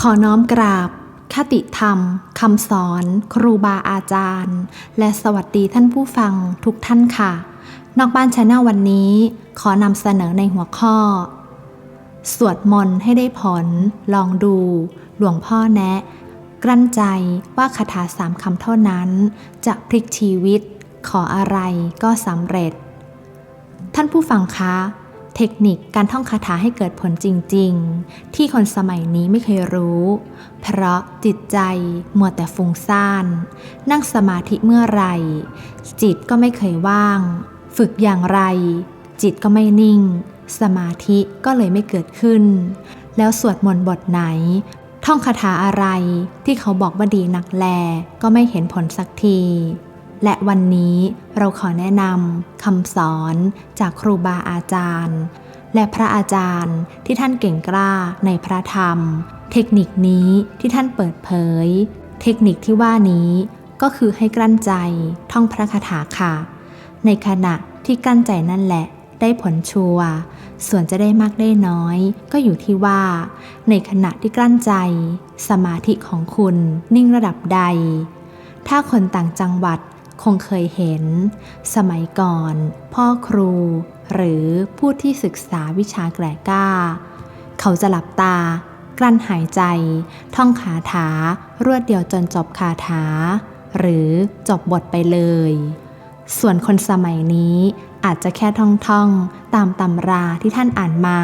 ขอน้อมกราบ คติธรรมคำสอน ครูบาอาจารย์ และสวัสดีท่านผู้ฟังทุกท่านค่ะ นอกบ้านชาแนลวันนี้ ขอนำเสนอในหัวข้อ สวดมนต์ให้ได้ผล ลองดู หลวงพ่อแนะ กลั้นใจว่าคาถาสามคำเท่านั้น จะพลิกชีวิต ขออะไรก็สำเร็จ ท่านผู้ฟังคะ เทคนิคการท่องคาถาให้เกิดผลจริง ๆ ที่คนสมัยนี้ไม่เคยรู้ เพราะจิตใจมัวแต่ฟุ้งซ่าน นั่งสมาธิเมื่อไรจิตก็ไม่เคยว่าง ฝึกอย่างไร จิตก็ไม่นิ่ง สมาธิก็เลยไม่เกิดขึ้น แล้วสวดมนต์บทไหน ท่องคาถาอะไรที่เขาบอกว่าดีนักแลก็ไม่เห็นผลสักที และวันนี้เราขอแนะนำคำสอนจากครูบาอาจารย์ และพระอาจารย์ที่ท่านเก่งกล้าในพระธรรม เทคนิคนี้ที่ท่านเปิดเผย เทคนิคที่ว่านี้ก็คือให้กลั้นใจท่องพระคาถาค่ะ ในขณะที่กลั้นใจนั่นแหละ ได้ผลชัวร์ส่วนจะได้มากได้น้อย ก็อยู่ที่ว่า ในขณะที่กลั้นใจ สมาธิของคุณนิ่งระดับใด ถ้าคนต่างจังหวัด คงเคยเห็น สมัยก่อน พ่อครู หรือผู้ที่ศึกษาวิชาแกลก้า เขาจะหลับตา กลั้นหายใจ ท่องคาถารวดเดียวจนจบคาถา หรือจบบทไปเลย ส่วนคนสมัยนี้อาจจะแค่ท่องท่องๆตามตำราที่ท่านอ่านมา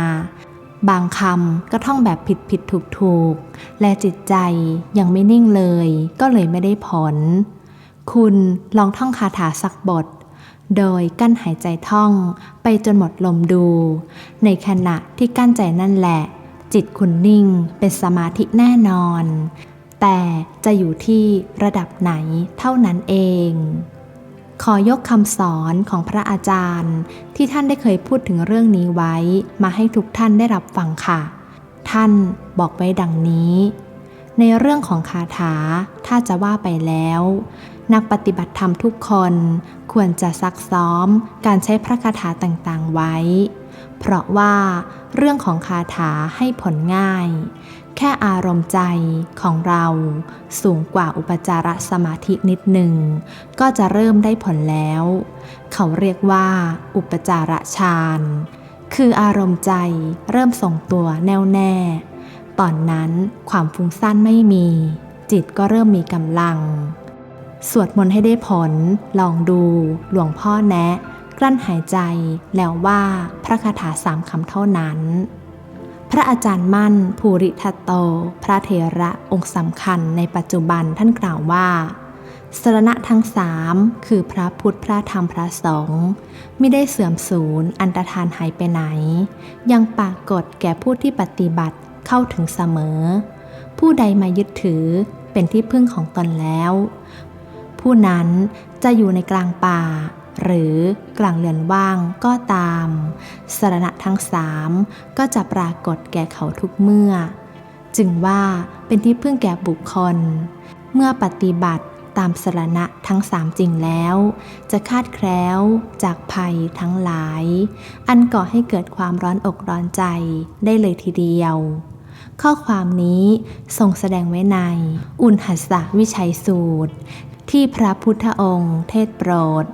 บางคำก็ท่องแบบผิดผิดถูกถูกๆและจิตใจยังไม่นิ่งเลยก็เลยไม่ได้ผล คุณลองท่องคาถาสักบท โดยกั้นหายใจท่องไปจนหมดลมดู ในขณะที่กั้นใจนั่นแหละ จิตคุณนิ่งเป็นสมาธิแน่นอน แต่จะอยู่ที่ระดับไหนเท่านั้นเอง ขอยกคำสอนของพระอาจารย์ ที่ท่านได้เคยพูดถึงเรื่องนี้ไว้มาให้ทุกท่านได้รับฟังค่ะ ท่านบอกไว้ดังนี้ ในเรื่องของคาถาถ้าจะว่าไปแล้ว นักปฏิบัติธรรมทุกคนควรจะซักซ้อมการใช้พระคาถาต่างๆไว้ เพราะว่าเรื่องของคาถาให้ผลง่าย แค่อารมณ์ใจของเราสูงกว่าอุปจารสมาธินิดหนึ่ง ก็จะเริ่มได้ผลแล้ว เขาเรียกว่า อุปจารฌานคืออารมณ์ใจเริ่มส่งตัวแน่วแน่ ตอนนั้นความฟุ้งซ่านไม่มี จิตก็เริ่มมีกำลัง สวดมนต์ให้ได้ผล ลองดู หลวงพ่อแนะ กลั้นหายใจแล้วว่าพระคาถาสามคำเท่านั้น พระอาจารย์มั่น ภูริทัตโต พระเถระองค์สำคัญในปัจจุบันท่านกล่าวว่าสรณะทั้งสามคือพระพุทธพระธรรมพระสงฆ์ไม่ได้เสื่อมสูญอันตรธานหายไปไหน ยังปรากฏแก่ผู้ที่ปฏิบัติเข้าถึงเสมอ ผู้ใดมายึดถือเป็นที่พึ่งของตนแล้ว ผู้นั้นจะอยู่ในกลางป่า หรือกลางเรือนว่างก็ตามสรณะทั้งสามก็จะปรากฏแก่เขาทุกเมื่อ จึงว่าเป็นที่พึ่งแก่บุคคล เมื่อปฏิบัติตามสรณะทั้งสามจริงแล้ว จะคาดแคล้วจากภัยทั้งหลาย อันก่อให้เกิดความร้อนอกร้อนใจได้เลยทีเดียว ข้อความนี้ทรงแสดงไว้ใน อุณหัสสวิชัยสูตร ที่พระพุทธองค์ เทศโปรด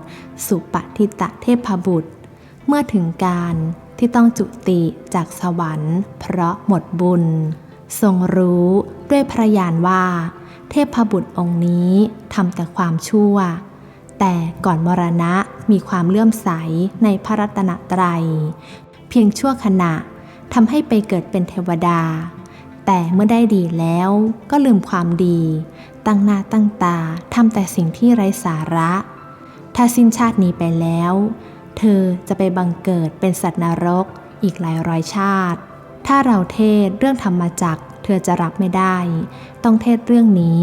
สุปฏิตะเทพบุตร เมื่อถึงการที่ต้องจุติจากสวรรค์ เพราะหมดบุญ ทรงรู้ด้วยพระญาณว่า เทพบุตรองค์นี้ทำแต่ความชั่ว แต่ก่อนมรณะมีความเลื่อมใสในพระรัตนตรัย เพียงชั่วขณะทำให้ไปเกิดเป็นเทวดา แต่เมื่อได้ดีแล้วก็ลืมความดี ตั้งหน้าตั้งตาทำแต่สิ่งที่ไร้สาระ ถ้าสิ้นชาตินี้ไปแล้ว เธอจะไปบังเกิดเป็นสัตว์นรกอีกหลายร้อยชาติ ถ้าเราเทศเรื่องธรรมจักเธอจะรับไม่ได้ ต้องเทศเรื่องนี้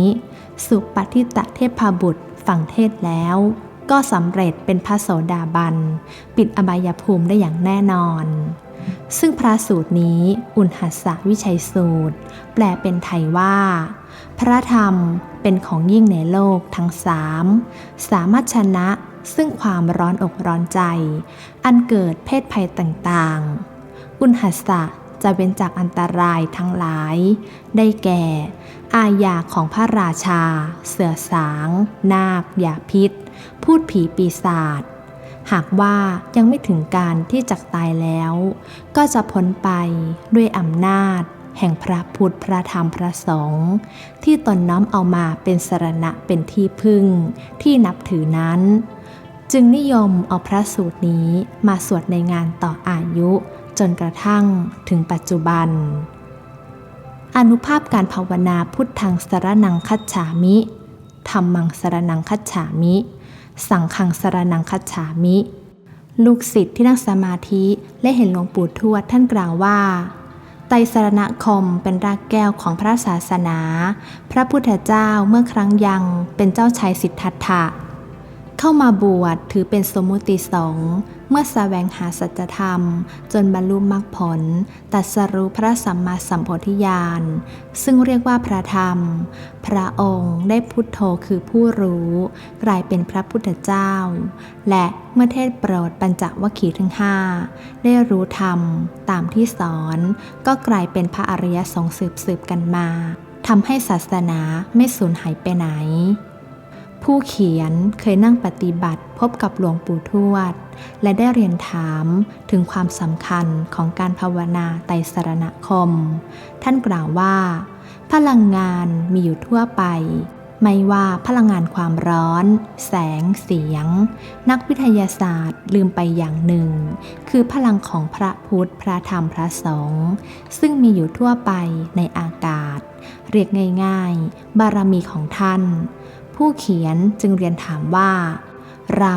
สุปฏิตะเทพบุตรฝั่งเทศแล้ว ก็สำเร็จเป็นพระโสดาบัน ปิดอบายภูมิได้อย่างแน่นอน ซึ่งพระสูตรนี้อุณหัสสวิชัยสูตร แปลเป็นไทยว่า พระธรรมเป็นของยิ่งในโลกทั้งสามสามารถชนะซึ่งความร้อนอกร้อนใจ อันเกิดเพศภัยต่างๆอุณหัสสะจะเว้นจากอันตรายทั้งหลาย ได้แก่ อาญาของพระราชา เสือสาง นาคยาพิษ พูดผีปีศาจ หากว่ายังไม่ถึงการที่จักตายแล้ว ก็จะพ้นไปด้วยอำนาจ แห่งพระพุทธพระธรรมพระสงฆ์ที่ตนน้อมเอามาเป็นสรณะเป็นที่พึ่ง ที่นับถือนั้น จึงนิยมเอาพระสูตรนี้มาสวดในงานต่ออายุจนกระทั่งถึงปัจจุบัน อนุภาพการภาวนาพุทธังสรนังคัจฉามิธรรมังสรนังคัจฉามิ สังฆังสรนังคัจฉามิ ลูกศิษย์ที่นั่งสมาธิและเห็นหลวงปู่ทวดท่านกล่าวว่า ไตรสรณคมเป็นรากแก้วของพระศาสนา พระพุทธเจ้าเมื่อครั้งยังเป็นเจ้าชายสิทธัตถะ เข้ามาบวชถือเป็นสมุติสงฆ์เมื่อแสวงหาสัจธรรม จนบรรลุมรรคผลตรัสรู้พระสัมมาสัมโพธิญาณ ซึ่งเรียกว่าพระธรรม พระองค์ได้พุทโธคือผู้รู้ กลายเป็นพระพุทธเจ้า และเมื่อเทศโปรดปัญจวัคคีย์ทั้งห้าได้รู้ธรรมตามที่สอน ก็กลายเป็นพระอริยสงฆ์สืบสืบกันมาทำให้ศาสนาไม่สูญหายไปไหน ผู้เขียนเคยนั่งปฏิบัติพบกับหลวงปู่ทวด และได้เรียนถามถึงความสำคัญของการภาวนาไตรสรณคม ท่านกล่าวว่า พลังงานมีอยู่ทั่วไป ไม่ว่าพลังงานความร้อน แสง เสียง นักวิทยาศาสตร์ลืมไปอย่างหนึ่ง คือพลังของพระพุทธ พระธรรม พระสงฆ์ซึ่งมีอยู่ทั่วไปในอากาศ เรียกง่าย ๆ บารมีของท่าน ผู้เขียนจึงเรียนถามว่า เรา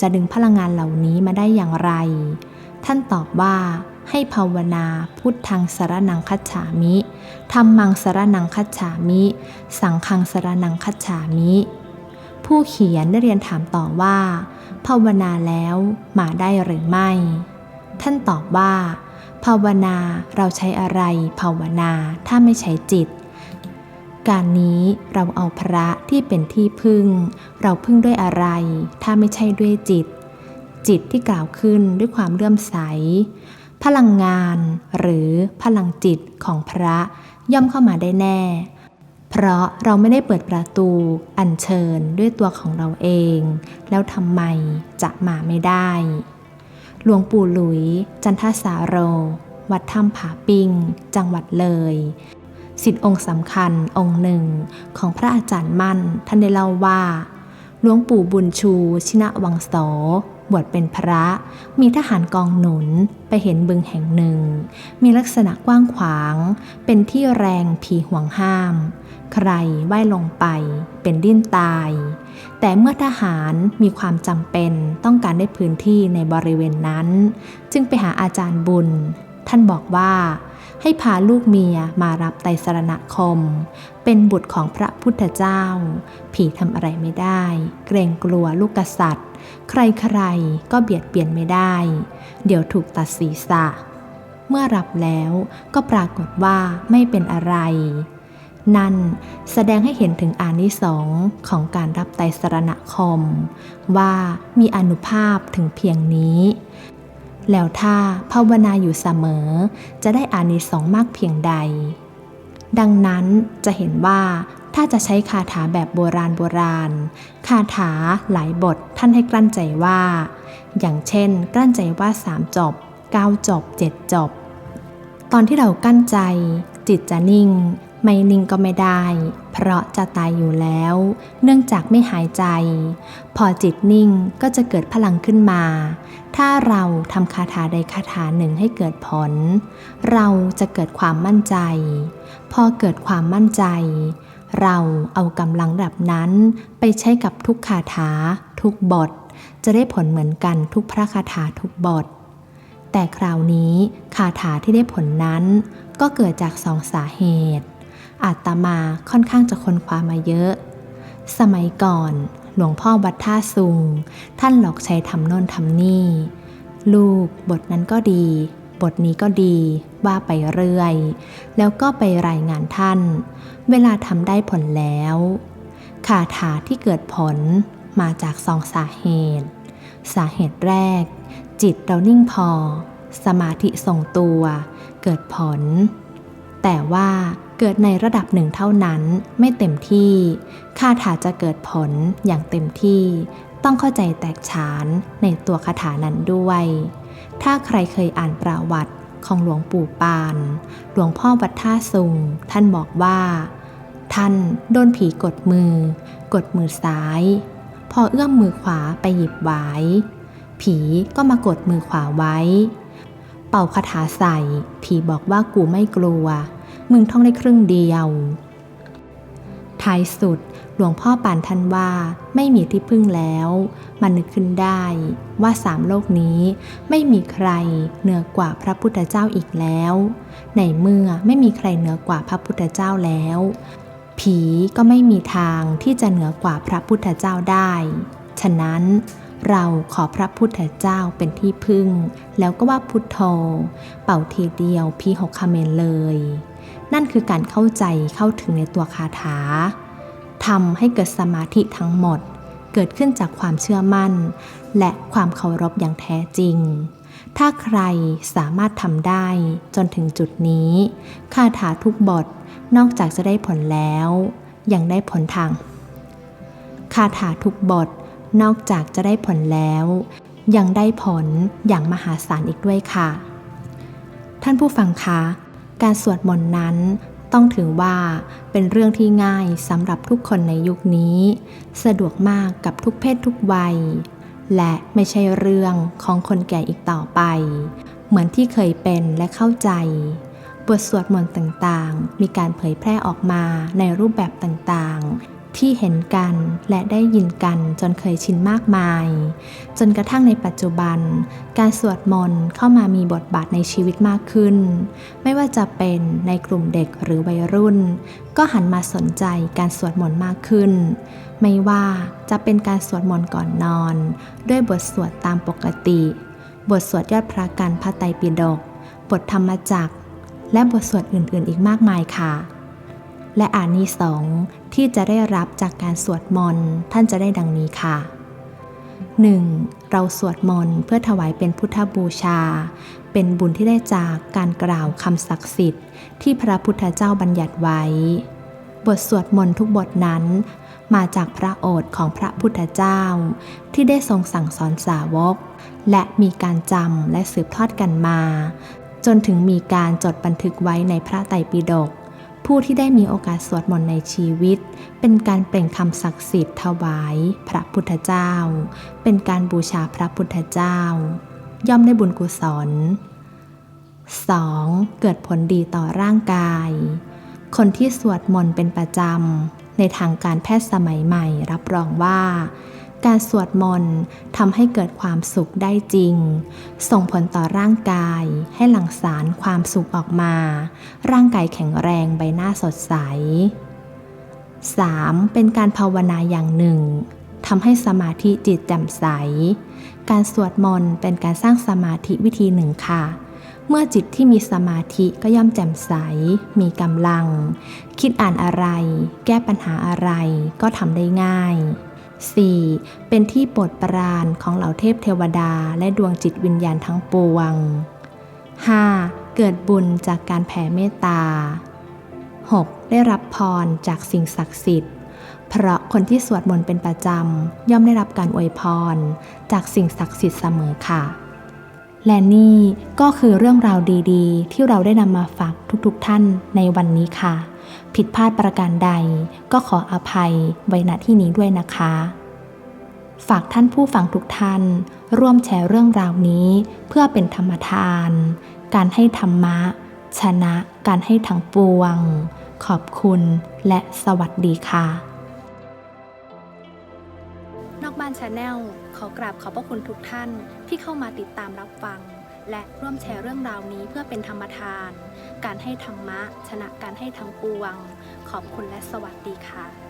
จะดึงพลังงานเหล่านี้มาได้อย่างไร ท่านตอบว่าให้ภาวนาพุทธังสรนังคัจฉามิธรรมังสรนังคัจฉามิ สังฆังสรนังคัจฉามิ ผู้เขียนได้เรียนถามต่อว่า ภาวนาแล้วมาได้หรือไม่ ท่านตอบว่า ภาวนาเราใช้อะไรภาวนาถ้าไม่ใช้จิต การนี้เราเอาพระที่เป็นที่พึ่ง เราพึ่งด้วยอะไร ถ้าไม่ใช่ด้วยจิต จิตที่กล่าวขึ้นด้วยความเลื่อมใส พลังงานหรือพลังจิตของพระย่อมเข้ามาได้แน่ เพราะเราไม่ได้เปิดประตูอัญเชิญด้วยตัวของเราเอง แล้วทำไมจะมาไม่ได้ หลวงปู่หลุย จันทสาโร วัดถ้ำผาปิง จังหวัดเลย สิทธิองค์สำคัญองค์หนึ่งของพระอาจารย์มั่น ท่านได้เล่าว่า หลวงปู่บุญชูชินะวังโสบวชเป็นพระ มีทหารกองหนุนไปเห็นบึงแห่งหนึ่ง มีลักษณะกว้างขวาง เป็นที่แรงผีห่วงห้าม ใครว่ายลงไปเป็นดิ้นตาย แต่เมื่อทหารมีความจำเป็นต้องการได้พื้นที่ในบริเวณนั้น จึงไปหาอาจารย์บุญ ท่านบอกว่า ให้พาลูกเมียมารับไตรสรณคม เป็นบุตรของพระพุทธเจ้า ผีทำอะไรไม่ได้ เกรงกลัวลูกกษัตริย์ ใครๆก็เบียดเบียนไม่ได้ เดี๋ยวถูกตัดศีรษะ เมื่อรับแล้วก็ปรากฏว่าไม่เป็นอะไร นั่นแสดงให้เห็นถึงอานิสงส์ของการรับไตรสรณคม ว่ามีอนุภาพถึงเพียงนี้ แล้วถ้าภาวนาอยู่เสมอ จะได้อานิสงส์มากเพียงใด ดังนั้นจะเห็นว่าถ้าจะใช้คาถาแบบโบราณโบราณ คาถาหลายบทท่านให้กลั้นใจว่า อย่างเช่น กลั้นใจว่าสามจบเก้าจบเจ็ดจบ ตอนที่เรากั้นใจ จิตจะนิ่ง ไม่นิ่งก็ไม่ได้ เพราะจะตายอยู่แล้ว เนื่องจากไม่หายใจ พอจิตนิ่งก็จะเกิดพลังขึ้นมา ถ้าเราทำคาถาใดคาถาหนึ่งให้เกิดผล เราจะเกิดความมั่นใจ พอเกิดความมั่นใจ เราเอากำลังระดับนั้น ไปใช้กับทุกคาถา ทุกบท จะได้ผลเหมือนกันทุกพระคาถาทุกบท แต่คราวนี้คาถาที่ได้ผลนั้นก็เกิดจากสองสาเหตุ อาตมาค่อนข้างจะค้นคว้ามาเยอะ สมัยก่อน หลวงพ่อวัดท่าซุง ท่านหลอกใช้ทำโน่นทำนี่ ลูกบทนั้นก็ดี บทนี้ก็ดีว่าไปเรื่อย แล้วก็ไปรายงานท่าน เวลาทำได้ผลแล้วคาถาที่เกิดผลมาจากสองสาเหตุ สาเหตุแรก จิตเรานิ่งพอ สมาธิทรงตัว เกิดผล แต่ว่าเกิดในระดับหนึ่งเท่านั้นไม่เต็มที่ คาถาจะเกิดผลอย่างเต็มที่ ต้องเข้าใจแตกฉานในตัวคาถานั้นด้วย ถ้าใครเคยอ่านประวัติของหลวงปู่ปาน หลวงพ่อวัดท่าสุง ท่านบอกว่า ท่านโดนผีกดมือ กดมือซ้าย พอเอื้อมมือขวาไปหยิบไว้ ผีก็มากดมือขวาไว้ เป่าคาถาใส่ ผีบอกว่ากูไม่กลัว มึงท่องได้ครึ่งเดียว ท้ายสุดหลวงพ่อปานท่านว่าไม่มีที่พึ่งแล้ว มันนึกขึ้นได้ว่าสามโลกนี้ไม่มีใครเหนือกว่าพระพุทธเจ้าอีกแล้ว ในเมื่อไม่มีใครเหนือกว่าพระพุทธเจ้าแล้ว ผีก็ไม่มีทางที่จะเหนือกว่าพระพุทธเจ้าได้ ฉะนั้นเราขอพระพุทธเจ้าเป็นที่พึ่ง แล้วก็ว่าพุทโธ เป่าทีเดียวพีหกคเมนเลย นั่นคือการเข้าใจเข้าถึงในตัวคาถาทำให้เกิดสมาธิทั้งหมด เกิดขึ้นจากความเชื่อมั่น และความเคารพอย่างแท้จริง ถ้าใครสามารถทำได้จนถึงจุดนี้ คาถาทุกบทนอกจากจะได้ผลแล้ว ยังได้ผลทาง คาถาทุกบทนอกจากจะได้ผลแล้ว ยังได้ผลอย่างมหาศาลอีกด้วยค่ะ ท่านผู้ฟังคะ การสวดมนต์นั้นต้องถือว่าเป็นเรื่องที่ง่ายสำหรับทุกคนในยุคนี้ สะดวกมากกับทุกเพศทุกวัย และไม่ใช่เรื่องของคนแก่อีกต่อไป เหมือนที่เคยเป็นและเข้าใจ บทสวดมนต์ต่างๆ มีการเผยแพร่ออกมาในรูปแบบต่างๆ ที่เห็นกันและได้ยินกันจนเคยชินมากมาย จนกระทั่งในปัจจุบัน การสวดมนต์เข้ามามีบทบาทในชีวิตมากขึ้น ไม่ว่าจะเป็นในกลุ่มเด็กหรือวัยรุ่น ก็หันมาสนใจการสวดมนต์มากขึ้น ไม่ว่าจะเป็นการสวดมนต์ก่อนนอน ด้วยบทสวดตามปกติ บทสวดยอดพระกันพระไตรปิฎกบทธรรมจักรและบทสวดอื่นๆ อีกมากมายค่ะ และอานิสงส์ที่จะได้รับจากการสวดมนต์ท่านจะได้ดังนี้ค่ะ 1. เราสวดมนต์เพื่อถวายเป็นพุทธบูชา เป็นบุญที่ได้จากการกล่าวคำศักดิ์สิทธิ์ ที่พระพุทธเจ้าบัญญัติไว้ บทสวดมนต์ทุกบทนั้น มาจากพระโอษฐ์ของพระพุทธเจ้า ที่ได้ทรงสั่งสอนสาวก และมีการจำและสืบทอดกันมา จนถึงมีการจดบันทึกไว้ในพระไตรปิฎก ผู้ที่ได้มีโอกาสสวดมนต์ในชีวิต เป็นการเปล่งคำศักดิ์สิทธิ์ถวาย พระพุทธเจ้า เป็นการบูชาพระพุทธเจ้า ย่อมได้บุญกุศล 2. เกิดผลดีต่อร่างกาย คนที่สวดมนต์เป็นประจำในทางการแพทย์สมัยใหม่รับรองว่า การสวดมนต์ทำให้เกิดความสุขได้จริง ส่งผลต่อร่างกายให้หลั่งสารความสุขออกมา ร่างกายแข็งแรงใบหน้าสดใส 3. เป็นการภาวนาอย่างหนึ่งทำให้สมาธิจิตแจ่มใส การสวดมนต์เป็นการสร้างสมาธิวิธีหนึ่งค่ะ เมื่อจิตที่มีสมาธิก็ย่อมแจ่มใส มีกำลัง คิดอ่านอะไร แก้ปัญหาอะไรก็ทำได้ง่าย 4. เป็นที่โปรดปรานของเหล่าเทพเทวดาและดวงจิตวิญญาณทั้งปวง 5. เกิดบุญจากการแผ่เมตตา 6. ได้รับพรจากสิ่งศักดิ์สิทธิ์ เพราะคนที่สวดมนต์เป็นประจำ ย่อมได้รับการอวยพร จากสิ่งศักดิ์สิทธิ์เสมอค่ะ และนี่ก็คือเรื่องราวดีๆ ที่เราได้นำมาฝากทุกๆท่านในวันนี้ค่ะ ผิดพลาดประการใดก็ขออภัยไว้ณที่นี้ด้วยนะคะ ฝากท่านผู้ฟังทุกท่าน ร่วมแชร์เรื่องราวนี้ เพื่อเป็นธรรมทาน การให้ธรรมะ ชนะการให้ทั้งปวง ขอบคุณและสวัสดีค่ะ นอกบ้านชาแนลขอกราบขอบพระคุณทุกท่านที่เข้ามาติดตามรับฟัง และร่วมแชร์เรื่องราวนี้เพื่อเป็นธรรมทาน การให้ธรรมะ ชนะการให้ทั้งปวง ขอบคุณและสวัสดีค่ะ